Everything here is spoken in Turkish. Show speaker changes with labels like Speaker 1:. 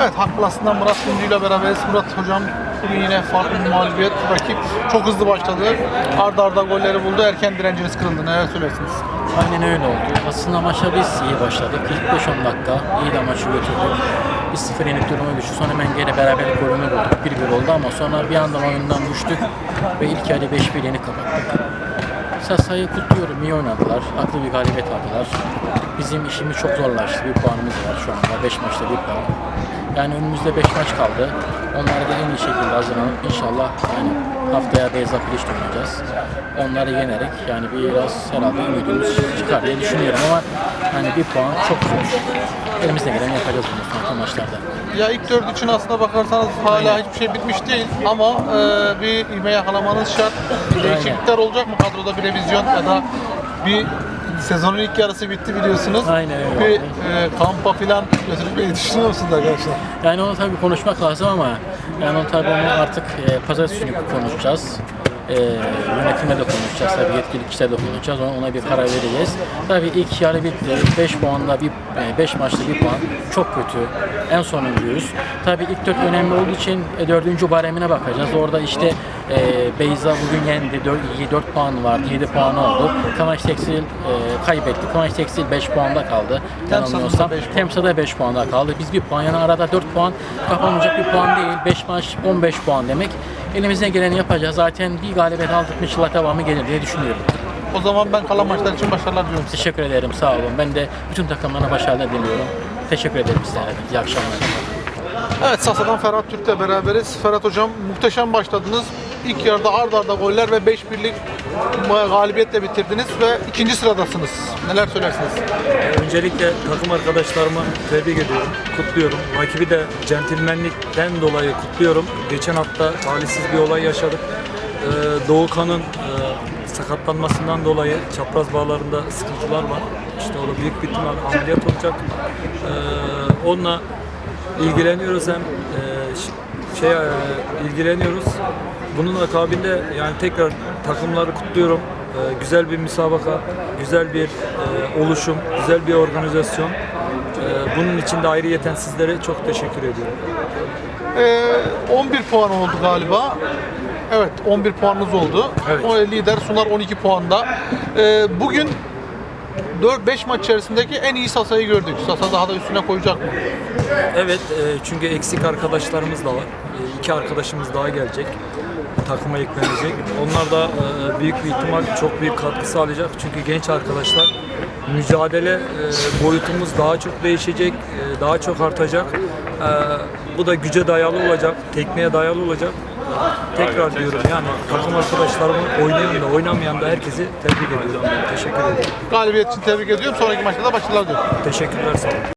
Speaker 1: Evet Haklas'ından Murat Güncü ile beraberiz. Murat hocam bugün yine farklı bir mağlubiyet. Rakip çok hızlı başladı. Arda arda golleri buldu. Erken direnciniz kırıldı. Neler söylersiniz?
Speaker 2: Aynen öyle oldu. Aslında maça biz iyi başladık. İlk 5-10 dakika iyi de maçı götürdük. Bir 0 yenik duruma düştü. Sonra hemen geri beraber golünü bulduk. 1-1 oldu ama sonra bir anda oyundan düştük ve ilk yarı 5-1 yenik kapattık. Sasa'yı kutluyorum. iyi oynadılar. Aklı bir galibiyet aldılar. Bizim işimiz çok zorlaştı. Bir puanımız var şu anda. 5 maçta bir puan. Yani önümüzde 5 maç kaldı. Onları da en iyi şekilde hazırlanıp inşallah yani haftaya Beyza Piliç oynayacağız. Onları yenerek yani biraz herhalde ümidimiz çıkar diye düşünüyorum ama hani bir puan çok zor. Elimizden geleni yapacağız bundan sonraki maçlarda.
Speaker 1: Ya ilk dört için aslında bakarsanız hala hiçbir şey bitmiş değil ama e, bir ivme yakalamanız şart. Değişiklikler olacak mı kadroda bir revizyon ya da bir sezonun ilk yarısı bitti biliyorsunuz.
Speaker 2: Aynen öyle.
Speaker 1: Bir e, kampa falan götürmeyi düşünüyor musunuz arkadaşlar?
Speaker 2: Yani onu tabii konuşmak lazım ama yani onu tabii onu artık e, pazartesi günü konuşacağız. E, yönetimle de konuşacağız tabii yetkili kişilerle de konuşacağız. Ona, ona bir karar vereceğiz. Tabii ilk yarı bitti. 5 puanla bir 5 maçta bir puan çok kötü. En sonuncuyuz. Tabii ilk dört önemli olduğu için e, dördüncü baremine bakacağız. Orada işte e, Beyza bugün yendi. 4, 4 puan vardı. 7 puanı oldu. Kamaş Tekstil e, kaybetti. Kamaş Tekstil 5 puanda kaldı. Yanılmıyorsam.
Speaker 1: puan.
Speaker 2: Temsa'da 5 puanda kaldı. Biz bir puan yani arada 4 puan kapanmayacak bir puan değil. 5 maç 15 puan demek. Elimizden geleni yapacağız. Zaten bir galibiyet aldık mı inşallah devamı gelir diye düşünüyorum.
Speaker 1: O zaman ben kalan maçlar için başarılar diliyorum size.
Speaker 2: Teşekkür ederim. Sağ olun. Ben de bütün takımlarına başarılar diliyorum. Teşekkür ederim sizlere. İyi akşamlar.
Speaker 1: Evet Sasa'dan Ferhat Türk'le beraberiz. Ferhat hocam muhteşem başladınız. İlk yarıda ard arda goller ve 5-1'lik galibiyetle bitirdiniz ve ikinci sıradasınız. Neler söylersiniz?
Speaker 3: Öncelikle takım arkadaşlarımı tebrik ediyorum, kutluyorum. Rakibi de centilmenlikten dolayı kutluyorum. Geçen hafta talihsiz bir olay yaşadık. Ee, Doğukan'ın e, sakatlanmasından dolayı çapraz bağlarında sıkıntılar var. İşte o büyük bir ihtimal ameliyat olacak. Ee, onunla ilgileniyoruz hem şey ilgileniyoruz. Bunun akabinde yani tekrar takımları kutluyorum. Ee, güzel bir müsabaka, güzel bir e, oluşum, güzel bir organizasyon. Ee, bunun için de ayrıyeten sizlere çok teşekkür ediyorum.
Speaker 1: Ee, 11 puan oldu galiba. Evet 11 puanınız oldu.
Speaker 3: Evet.
Speaker 1: O lider Sunar 12 puanda. Ee, bugün 4-5 maç içerisindeki en iyi Sasa'yı gördük. Sasa daha da üstüne koyacak mı?
Speaker 3: Evet, e, çünkü eksik arkadaşlarımız da var. E, iki arkadaşımız daha gelecek. Takıma eklenecek. Onlar da e, büyük bir ihtimal çok büyük katkı sağlayacak. Çünkü genç arkadaşlar mücadele e, boyutumuz daha çok değişecek, daha çok artacak. Bu da güce dayalı olacak, tekniğe dayalı olacak. Tekrar diyorum yani takım arkadaşlarımı oynayan da oynamayan da herkesi tebrik ediyorum. Teşekkür ederim.
Speaker 1: Galibiyet için tebrik ediyorum. Sonraki maçta da başarılar diliyorum.
Speaker 3: Teşekkürler sağ olun.